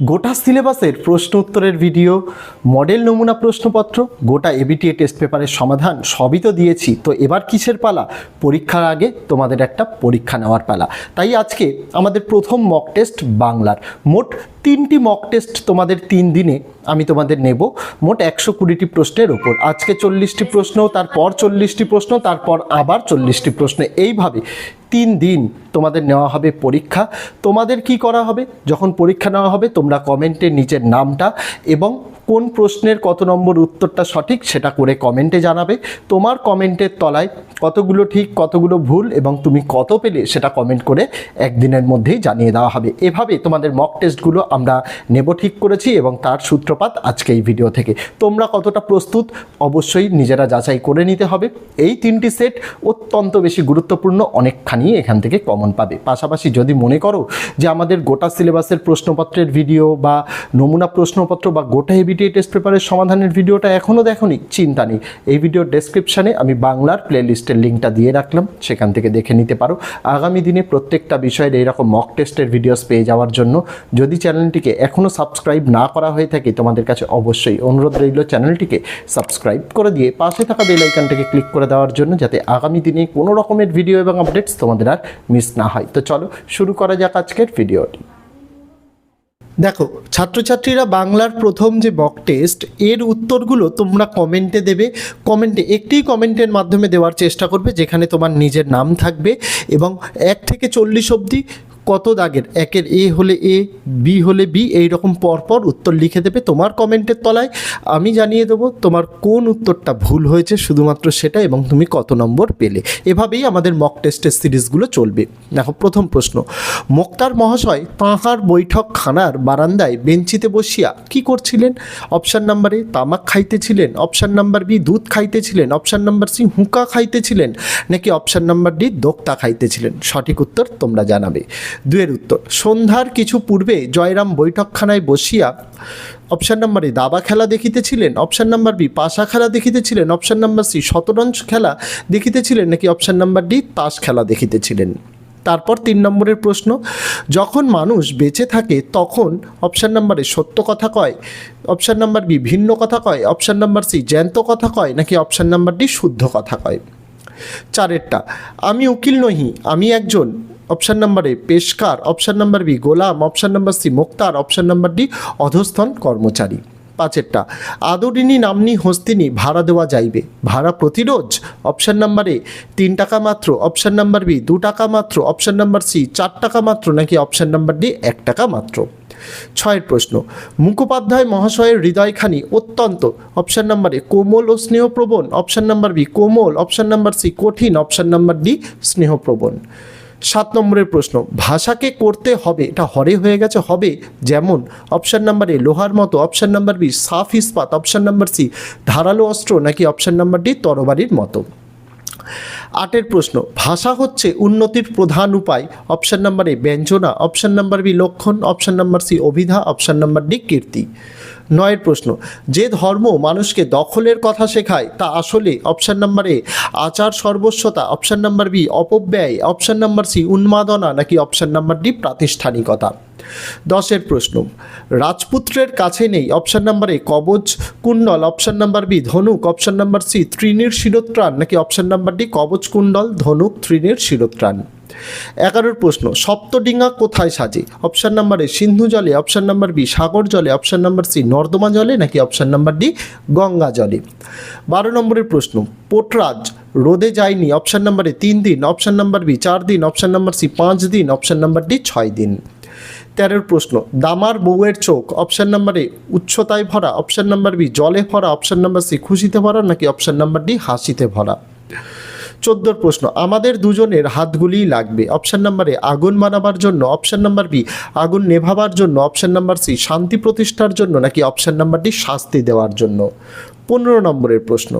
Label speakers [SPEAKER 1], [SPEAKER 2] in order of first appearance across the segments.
[SPEAKER 1] গোটা সিলেবাসের প্রশ্ন উত্তরের ভিডিও, মডেল নমুনা প্রশ্নপত্র, গোটা এবিটিএ টেস্ট পেপারের সমাধান সবই তো দিয়েছি। তো এবার কিসের পালা? পরীক্ষার আগে তোমাদের একটা পরীক্ষা নেওয়ার পালা। তাই আজকে আমাদের প্রথম মক টেস্ট বাংলার। মোট তিনটি মক টেস্ট তোমাদের তিন দিনে আমি তোমাদের নেব। মোট একশো কুড়িটি প্রশ্নের ওপর। আজকে চল্লিশটি প্রশ্ন, তারপর চল্লিশটি প্রশ্ন, তারপর আবার চল্লিশটি প্রশ্ন। এইভাবে তিন দিন তোমাদের নেওয়া হবে পরীক্ষা। তোমাদের কি করা হবে? যখন পরীক্ষা নেওয়া হবে, তোমরা কমেন্টে নিচের নামটা এবং কোন প্রশ্নের কত নম্বর উত্তরটা সঠিক সেটা করে কমেন্টে জানাবে। তোমার কমেন্টের তলায় কতগুলো ঠিক, কতগুলো ভুল এবং তুমি কত পেলে সেটা কমেন্ট করে একদিনের মধ্যেই জানিয়ে দেওয়া হবে। এভাবে তোমাদের মক টেস্টগুলো আমরা নেব ঠিক করেছি এবং তার সূত্রপাত আজকে এই ভিডিও থেকে। তোমরা কতটা প্রস্তুত? অবশ্যই নিজেরা যাচাই করে নিতে হবে। এই তিনটি সেট অত্যন্ত বেশি গুরুত্বপূর্ণ, অনেকখানি এখান থেকে কমন পাবে। পাশাপাশি যদি মনে করো যে আমাদের গোটা সিলেবাসের প্রশ্নপত্রের ভিডিও বা নমুনা প্রশ্নপত্র বা গোটা এবিটিএ টেস্ট পেপারের সমাধানের ভিডিওটা এখনও দেখোনি, চিন্তা নেই। এই ভিডিওর ডেসক্রিপশানে আমি বাংলার প্লেলিস্টের লিঙ্কটা দিয়ে রাখলাম, সেখান থেকে দেখে নিতে পারো। আগামী দিনে প্রত্যেকটা বিষয়ের এইরকম মক টেস্টের ভিডিওস পেয়ে যাওয়ার জন্য যদি চ্যানেলটিকে এখনও সাবস্ক্রাইব না করা হয়ে থাকে, তোমাদের কাছে অবশ্যই অনুরোধ রইল চ্যানেলটিকে সাবস্ক্রাইব করে দিয়ে পাশে থাকা বেল আইকনটাকে ক্লিক করে দেওয়ার জন্য, যাতে আগামী দিনে কোনো রকমের ভিডিও এবং আপডেটস তোমাদের আর মিস না হয়। তো চলো, শুরু করা যাক আজকের ভিডিওটি দেখো, ছাত্রছাত্রীরা বাংলার প্রথম যে বক টেস্ট এর উত্তরগুলো তোমরা কমেন্টে দেবে। কমেন্টে একটি কমেন্টের মাধ্যমে দেওয়ার চেষ্টা করবে, যেখানে তোমার নিজের নাম থাকবে এবং এক থেকে চল্লিশ অবধি কত দাগের? একের এ হলে এ, বি হলে বি এই রকম পরপর উত্তর লিখে দেবে তোমার কমেন্টের তলায়। আমি জানিয়ে দেবো তোমার কোন উত্তরটা ভুল হয়েছে, শুধুমাত্র সেটা এবং তুমি কত নম্বর পেলে। এভাবেই আমাদের মক টেস্টের সিরিজগুলো চলবে। দেখো, প্রথম প্রশ্ন। মোক্তার মহাশয় তাঁহার বৈঠকখানার বারান্দায় বেঞ্চিতে বসিয়া কি করছিলেন? অপশান নাম্বার এ, তামাক খাইতেছিলেন। অপশান নাম্বার বি, দুধ খাইতেছিলেন। অপশান নাম্বার সি, হুঁকা খাইতেছিলেন। নাকি অপশান নাম্বার ডি, দোক্তা খাইতেছিলেন? সঠিক উত্তর তোমরা জানাবে। দুয়ের উত্তর। সন্ধ্যার কিছু পূর্বে জয়রাম বৈঠকখানায় বসিয়া অপশান নাম্বার এ দাবা খেলা দেখিতেছিলেন অপশান নাম্বার বি পাশা খেলা দেখিতেছিলেন অপশান নাম্বার সি শতরঞ্জ খেলা দেখিতেছিলেন, নাকি অপশান নাম্বার ডি তাস খেলা দেখিতেছিলেন? তারপর তিন নম্বরের প্রশ্ন, যখন মানুষ বেঁচে থাকে তখন অপশান নাম্বারে সত্য কথা কয় অপশান নাম্বার বি ভিন্ন কথা কয় অপশান নাম্বার সি জ্যান্ত কথা কয়, নাকি অপশান নাম্বার ডি শুদ্ধ কথা কয়? চারেরটা, আমি উকিল নহি, আমি একজন অপশান নাম্বার এ পেশকার অপশান নাম্বার বি গোলাম অপশান নাম্বার সি মোক্তার অপশান নাম্বার ডি অধস্থন কর্মচারী পাঁচেরটা আদরিনী নামনি হস্তিনী ভাড়া দেওয়া যাইবে ভাড়া প্রতিরোধ অপশান নাম্বার এ তিন টাকা মাত্র অপশান নাম্বার বি দু টাকা মাত্র অপশান নাম্বার সি চার টাকা মাত্র নাকি অপশান নাম্বার ডি এক টাকা মাত্র ছয়ের প্রশ্ন মুখোপাধ্যায় মহাশয়ের হৃদয়খানি অত্যন্ত অপশান নাম্বার এ কোমল ও স্নেহপ্রবণ অপশান নাম্বার বি কোমল অপশান নাম্বার সি কঠিন অপশান নাম্বার ডি স্নেহপ্রবণ সাত নম্বরের প্রশ্ন, ভাষাকে করতে হবে, এটা হরে হয়ে গেছে, হবে যেমন অপশান নাম্বার এ লোহার মতো অপশান নাম্বার বি সাফ ইস্পাত অপশান নাম্বার সি ধারালো অস্ত্র, নাকি অপশান নাম্বার ডি তরবারির মতো। আটের প্রশ্ন, ভাষা হচ্ছে উন্নতির প্রধান উপায় অপশান নাম্বার এ ব্যঞ্জনা অপশান নাম্বার বি লক্ষণ অপশান নাম্বার সি অভিধা অপশান নাম্বার ডি কীর্তি। নয়ের প্রশ্ন, যে ধর্ম মানুষকে দখলের কথা শেখায়, তা আসলে অপশান নাম্বার এ আচার সর্বস্বতা অপশান নাম্বার বি অপব্যয় অপশান নাম্বার সি উন্মাদনা, নাকি অপশান নাম্বার ডি প্রাতিষ্ঠানিকতা? দশের প্রশ্ন, রাজপুত্রের কাছে নেই অপশান নাম্বার এ কবচ, কুণ্ডল অপশান নাম্বার বি ধনুক অপশান নাম্বার সি ত্রিনীর শিরোত্রাণ, নাকি অপশান নাম্বার ডি কবচ, কুণ্ডল, ধনুক ত্রিনীর শিরোত্রাণ? এগারোর প্রশ্ন সপ্তডিঙ্গা কোথায় সাজে অপশান নাম্বার এ সিন্ধু জলে অপশান নাম্বার বি সাগর জলে অপশান নাম্বার সি নর্দমা জলে নাকি অপশান নাম্বার ডি গঙ্গা জলে বারো নম্বরের প্রশ্ন পোটরাজ রোদে যায়নি অপশান নাম্বারে তিন দিন অপশান নাম্বার বি চার দিন অপশান নাম্বার সি পাঁচ দিন অপশান নাম্বার ডি ছয় দিন তেরোর প্রশ্ন দামার বউয়ের চোখ অপশান নাম্বারে উচ্চতায় ভরা অপশান নাম্বার বি জলে ভরা অপশান নাম্বার সি খুশিতে ভরা নাকি অপশান নাম্বার ডি হাসিতে ভরা চোদ্দোর প্রশ্ন, আমাদের দুজনের হাতগুলিই লাগবে। অপশান নাম্বারে আগুন বানাবার জন্য। অপশান নাম্বার বি আগুন নেভাবার জন্য। অপশান নাম্বার সি শান্তি প্রতিষ্ঠার জন্য নাকি অপশান নাম্বার ডি শাস্তি দেওয়ার জন্য? পনেরো নম্বরের প্রশ্ন,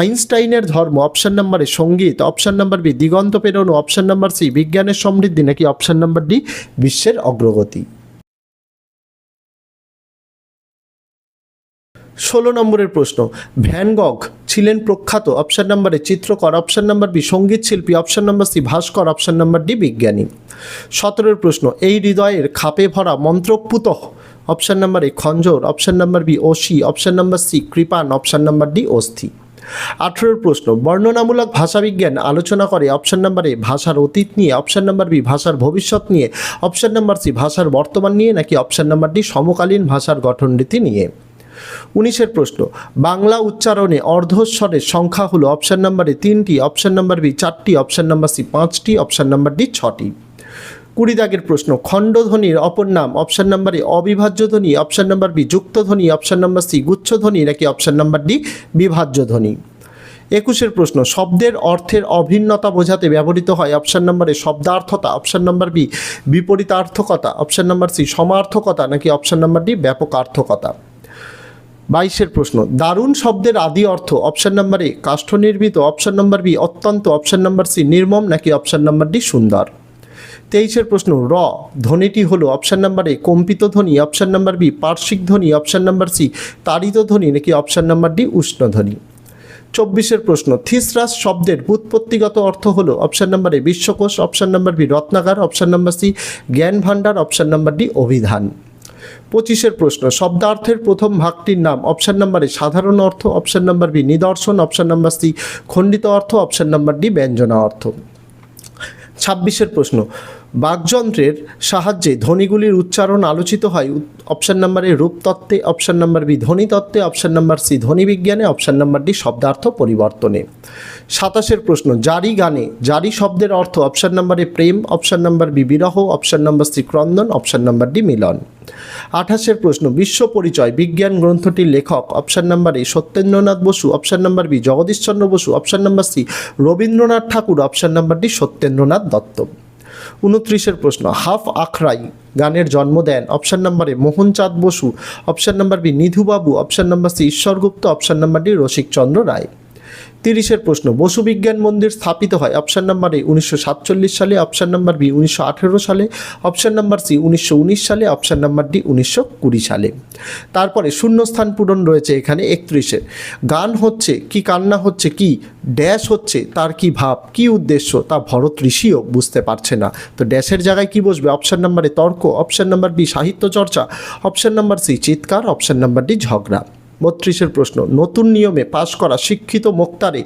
[SPEAKER 1] আইনস্টাইনের ধর্ম অপশান নাম্বারে সংগীত। অপশান নাম্বার বি দিগন্ত পেরোনো। অপশান নাম্বার সি বিজ্ঞানের সমৃদ্ধি নাকি অপশান নাম্বার ডি বিশ্বের অগ্রগতি? ষোলো নম্বরের প্রশ্ন ভ্যান গগ ছিলেন প্রখ্যাত অপশান নাম্বারে চিত্রকর অপশান নাম্বার বি সংগীত শিল্পী অপশান নাম্বার সি ভাস্কর অপশান নাম্বার ডি বিজ্ঞানী সতেরোর প্রশ্ন এই হৃদয়ের খাপে ভরা মন্ত্রপুত অপশান নাম্বার এ খঞ্জর অপশান নাম্বার বি ওসি অপশান নাম্বার সি কৃপান অপশান নাম্বার ডি অস্থি আঠেরোর প্রশ্ন বর্ণনামূলক ভাষাবিজ্ঞান আলোচনা করে অপশান নাম্বার এ ভাষার অতীত নিয়ে অপশান নাম্বার বি ভাষার ভবিষ্যৎ নিয়ে অপশান নাম্বার সি ভাষার বর্তমান নিয়ে নাকি অপশান নাম্বার ডি সমকালীন ভাষার গঠন রীতি নিয়ে উনিশের প্রশ্ন বাংলা উচ্চারণে অর্ধস্বরের সংখ্যা হলো অপশান নাম্বারে তিনটি অপশান নাম্বার বি চারটি অপশান নাম্বার সি পাঁচটি অপশান নাম্বার ডি ছটি কুড়ি দাগের প্রশ্ন খণ্ডধ্বনির অপর নাম অপশান নাম্বার এ অবিভাজ্য ধ্বনি অপশান নাম্বার বি যুক্ত ধ্বনি অপশান নাম্বার সি গুচ্ছ ধ্বনি নাকি অপশান নাম্বার ডি বিভাজ্য ধ্বনি একুশের প্রশ্ন শব্দের অর্থের অভিন্নতা বোঝাতে ব্যবহৃত হয় অপশান নাম্বারে শব্দার্থতা অপশান নাম্বার বি বিপরীতার্থকতা অপশান নাম্বার সি সমার্থকতা নাকি অপশান নাম্বার ডি ব্যাপকার্থকতা বাইশের প্রশ্ন দারুণ শব্দের আদি অর্থ অপশান নাম্বার এ কাষ্ঠ নির্মিত অপশান নাম্বার বি অত্যন্ত অপশান নাম্বার সি নির্মম নাকি অপশান নাম্বার ডি সুন্দর তেইশের প্রশ্ন র ধ্বনিটি হলো অপশান নাম্বার এ কম্পিত ধ্বনি অপশান নাম্বার বি পার্শ্বিক ধ্বনি অপশান নাম্বার সি তাড়িত ধ্বনি নাকি অপশান নাম্বার ডি উষ্ণ ধ্বনি চব্বিশের প্রশ্ন থিসরাস শব্দের বুৎপত্তিগত অর্থ হলো অপশান নাম্বার এ বিশ্বকোষ অপশান নাম্বার বি রত্নাগার অপশান নাম্বার সি জ্ঞান ভাণ্ডার অপশান নাম্বার ডি অভিধান পঁচিশের প্রশ্ন, শব্দার্থের প্রথম ভাগটির নাম, অপশান নাম্বার এ, সাধারণ অর্থ, অপশান নাম্বার বি, নিদর্শন, অপশান নাম্বার সি, খণ্ডিত অর্থ, অপশান নাম্বার ডি, ব্যঞ্জনা অর্থ। ছাব্বিশের প্রশ্ন বাকযন্ত্রের সাহায্যে ধ্বনিগুলির উচ্চারণ আলোচিত হয় অপশান নাম্বার এ রূপতত্ত্বে অপশান নাম্বার বি ধ্বনিতত্ত্বে অপশান নাম্বার সি ধ্বনি বিজ্ঞানে অপশান নাম্বার ডি শব্দার্থ পরিবর্তনে সাতাশের প্রশ্ন জারি গানে জারি শব্দের অর্থ অপশান নাম্বার প্রেম অপশান নাম্বার বি বিরহ অপশান নাম্বার সি ক্রন্দন অপশান নাম্বার ডি মিলন আঠাশের প্রশ্ন বিশ্ব পরিচয় বিজ্ঞান গ্রন্থটির লেখক option number A Satyendranath Bose option number B Jagadishchandra Bose option number C Rabindranath Tagore option number D Satyendranath Dutta উনত্রিশের প্রশ্ন, হাফ আখরাই গানের জন্ম দেন, অপশান নাম্বারে Mohanchand Bose, option number B Nidhubabu, option number C Ishwargupta, option number D Rasikchandra Roy. তিরিশের প্রশ্ন, বসু বিজ্ঞান মন্দির স্থাপিত হয় অপশান নাম্বার এ উনিশশো সাতচল্লিশ সালে অপশান নাম্বার বি উনিশশো আঠেরো সালে অপশান নাম্বার সি উনিশশো উনিশ সালে অপশান নাম্বার ডি উনিশশো কুড়ি সালে। তারপরে শূন্যস্থান পূরণ রয়েছে এখানে একত্রিশে গান হচ্ছে কি, কান্না হচ্ছে কি, ড্যাশ হচ্ছে তার কি ভাব, কি উদ্দেশ্য, তা ভরত ঋষিও বুঝতে পারছে না। তো ড্যাশের জায়গায় কি বসবে? অপশান নাম্বারে তর্ক অপশান নাম্বার বি সাহিত্য চর্চা অপশান নাম্বার সি চিৎকার অপশান নাম্বার ডি ঝগড়া। বত্রিশের প্রশ্ন, নতুন নিয়মে পাশ করা শিক্ষিত মোক্তারে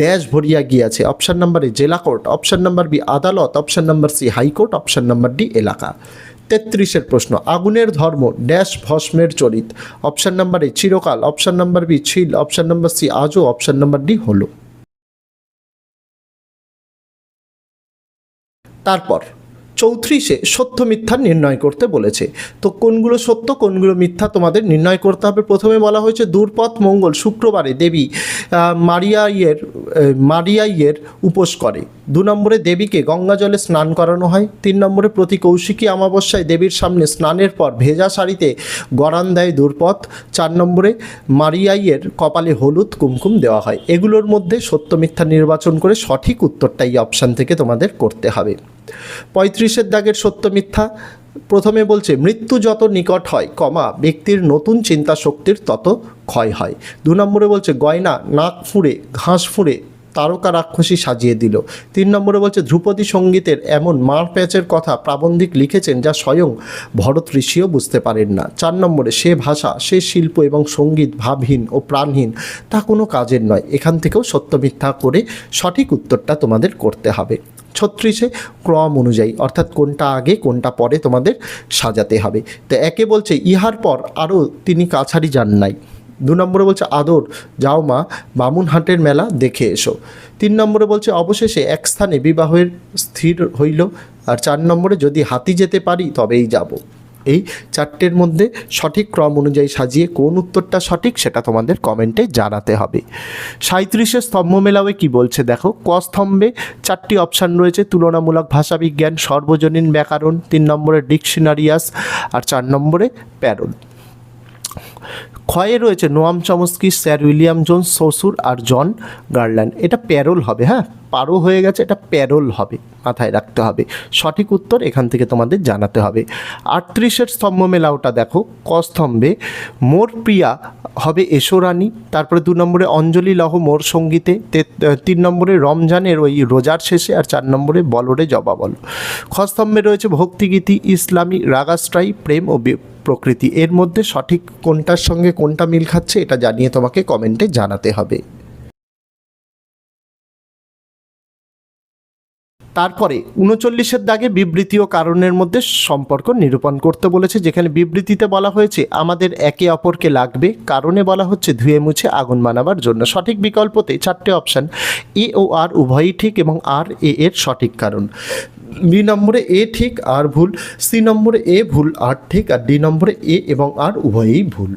[SPEAKER 1] ড্যাশ ভরিয়া গিয়াছে। অপশান নাম্বারে জেলা কোর্ট, অপশান নাম্বার বি আদালত, option number C high court, option number D এলাকা। তেত্রিশের প্রশ্ন, আগুনের ধর্ম, ড্যাশ ভস্মের চরিত। অপশান নাম্বারে চিরকাল, অপশান নাম্বার বি ছিল, অপশান নাম্বার সি আজও, অপশান নাম্বার ডি হলো। তারপর চৌত্রিশে সত্য মিথ্যা নির্ণয় করতে বলেছে। তো কোনগুলো সত্য, কোনগুলো মিথ্যা তোমাদের নির্ণয় করতে হবে? প্রথমে বলা হয়েছে, দূরপথ, মঙ্গল, শুক্রবারে দেবী মারিয়া ইয়ের মারিয়া ইয়ের উপোস করে। দু নম্বরে দেবীকে গঙ্গা জলে স্নান করানো হয়। তিন নম্বরে প্রতি কৌশিকী অমাবস্যায় দেবীর সামনে স্নানের পর ভেজা শাড়িতে গড়ান দেয় দূরপথ। চার নম্বরে মারিয়াইয়ের কপালে হলুদ কুমকুম দেওয়া হয়। এগুলোর মধ্যে সত্য মিথ্যা নির্বাচন করে সঠিক উত্তরটা এই অপশান থেকে তোমাদের করতে হবে। পঁয়ত্রিশের দাগের সত্য মিথ্যা। প্রথমে বলছে, মৃত্যু যত নিকট হয়, কমা, ব্যক্তির নতুন চিন্তা শক্তির তত ক্ষয় হয়। দু নম্বরে বলছে, গয়না, নাক ফুঁড়ে, ঘাস ফুঁড়ে, তারকা রাক্ষসী সাজিয়ে দিল। তিন নম্বরে বলছে, ধ্রুপদী সঙ্গীতের এমন মার প্যাচের কথা প্রাবন্ধিক লিখেছেন যা স্বয়ং ভরত ঋষিও বুঝতে পারেন না। চার নম্বরে, সে ভাষা, সে শিল্প এবং সংগীত ভাবহীন ও প্রাণহীন, তা কোনো কাজের নয়। এখান থেকেও সত্য মিথ্যা করে সঠিক উত্তরটা তোমাদের করতে হবে। ছত্রিশে ক্রম অনুযায়ী, অর্থাৎ কোনটা আগে, কোনটা পরে তোমাদের সাজাতে হবে। তো একে বলছে, ইহার পর আরও তিনি কাছারি যান নাই। দু নম্বরে বলছে, আদর, যাও মা বামুনহাটের মেলা দেখে এসো। তিন নম্বরে বলছে, অবশেষে এক স্থানে বিবাহের স্থির হইল। আর চার নম্বরে, যদি হাতি যেতে পারি, তবেই যাব। এই চারটের মধ্যে সঠিক ক্রম অনুযায়ী সাজিয়ে কোন উত্তরটা সঠিক সেটা তোমাদের কমেন্টে জানাতে হবে। সাঁত্রিশের স্তম্ভ মেলাওয়ে কি বলছে দেখো? ক স্তম্ভে চারটি অপশান রয়েছে, তুলনামূলক ভাষাবিজ্ঞান, সর্বজনীন ব্যাকরণ, তিন নম্বরে ডিকশনারিয়াস, আর চার নম্বরে প্যারোল। ক্ষয়ে রয়েছে Noam Chomsky, sir William Jones Saussure আর জন গার্ল্যান্ড। এটা প্যারোল হবে হ্যাঁ? পারো হয়ে গেছে, এটা প্যারোল হবে, মাথায় রাখতে হবে। সঠিক উত্তর এখান থেকে তোমাদের জানাতে হবে। আটত্রিশের স্তম্ভ মেলাওটা দেখো ক স্তম্ভে মোর প্রিয়া হবে এসোরানী তারপরে দু নম্বরে অঞ্জলি লহ মোর সঙ্গীতে তিন নম্বরে রমজানের ওই রোজার শেষে, আর চার নম্বরে বলরে জবা বল। খ স্তম্ভে রয়েছে ভক্তিগীতি, ইসলামী, রাগাস্ট্রাই, প্রেম ও প্রকৃতি। এর মধ্যে সঠিক কোনটার সঙ্গে কোনটা মিল খাচ্ছে এটা জানিয়ে তোমাকে কমেন্টে জানাতে হবে। তারপরে উনচল্লিশের দাগে বিবৃতি ও কারণের মধ্যে সম্পর্ক নিরূপণ করতে বলেছে, যেখানে বিবৃতিতে বলা হয়েছে, আমাদের একে অপরকে লাগবে। কারণে বলা হচ্ছে, ধুয়ে মুছে আগুন মানাবার জন্য। সঠিক বিকল্পতে চারটে অপশান, এ ও আর উভয়ই ঠিক এবং আর এ এর সঠিক কারণ। বি নম্বরে এ ঠিক, আর ভুল। সি নম্বরে এ ভুল, আর ঠিক, আর ডি নম্বরে এ এবং আর উভয়ই ভুল।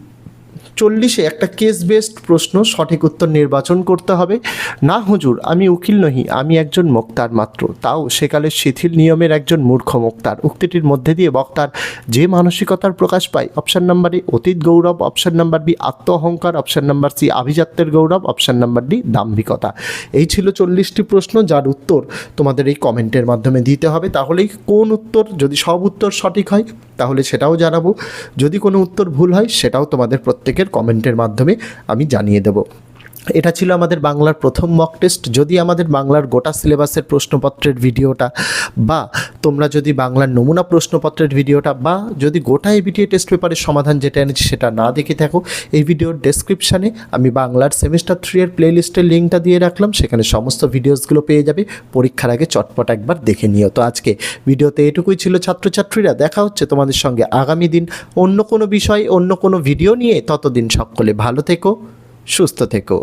[SPEAKER 1] চল্লিশে একটা কেস বেসড প্রশ্ন সঠিক উত্তর নির্বাচন করতে হবে। না হুজুর, আমি উকিল নহি, আমি একজন মোক্তার মাত্র। তাও সেকালের শিথিল নিয়মের একজন মূর্খ মোক্তার। উক্তিটির মধ্যে দিয়ে বক্তার যে মানসিকতার প্রকাশ পায় অপশান নাম্বার এ অতীত গৌরব অপশান নাম্বার বি আত্ম অহংকার অপশান নাম্বার সি আভিজাত্যের গৌরব অপশান নাম্বার ডি দাম্ভিকতা। এই ছিল চল্লিশটি প্রশ্ন, যার উত্তর তোমাদের এই কমেন্টের মাধ্যমে দিতে হবে। তাহলেই কোন উত্তর, যদি সব উত্তর সঠিক হয়, তাহলে সেটাও জানাব। যদি কোনো উত্তর ভুল হয়, সেটাও তোমাদের প্রত্যেকের কমেন্টের মাধ্যমে আমি জানিয়ে দেবো। এটা ছিল আমাদের বাংলার প্রথম মক টেস্ট যদি আমাদের বাংলার গোটা সিলেবাসের প্রশ্নপত্রের ভিডিওটা বা তোমরা যদি বাংলার নমুনা প্রশ্নপত্রের ভিডিওটা বা যদি গোটা এবিটিএ টেস্ট পেপারের সমাধান যেটা এনেছি সেটা না দেখে থাকো, এই ভিডিওর ডেসক্রিপশানে আমি বাংলার সেমিস্টার থ্রি এর প্লে লিস্টের লিঙ্কটা দিয়ে রাখলাম, সেখানে সমস্ত ভিডিওসগুলো পেয়ে যাবে। পরীক্ষার আগে চটপট একবার দেখে নিও। তো আজকে ভিডিওতে এটুকুই ছিল ছাত্রছাত্রীরা। দেখা হচ্ছে তোমাদের সঙ্গে আগামী দিন অন্য কোনো বিষয়, অন্য কোনো ভিডিও নিয়ে। ততদিন সকলে ভালো থেকো। সুস্থ থেকো।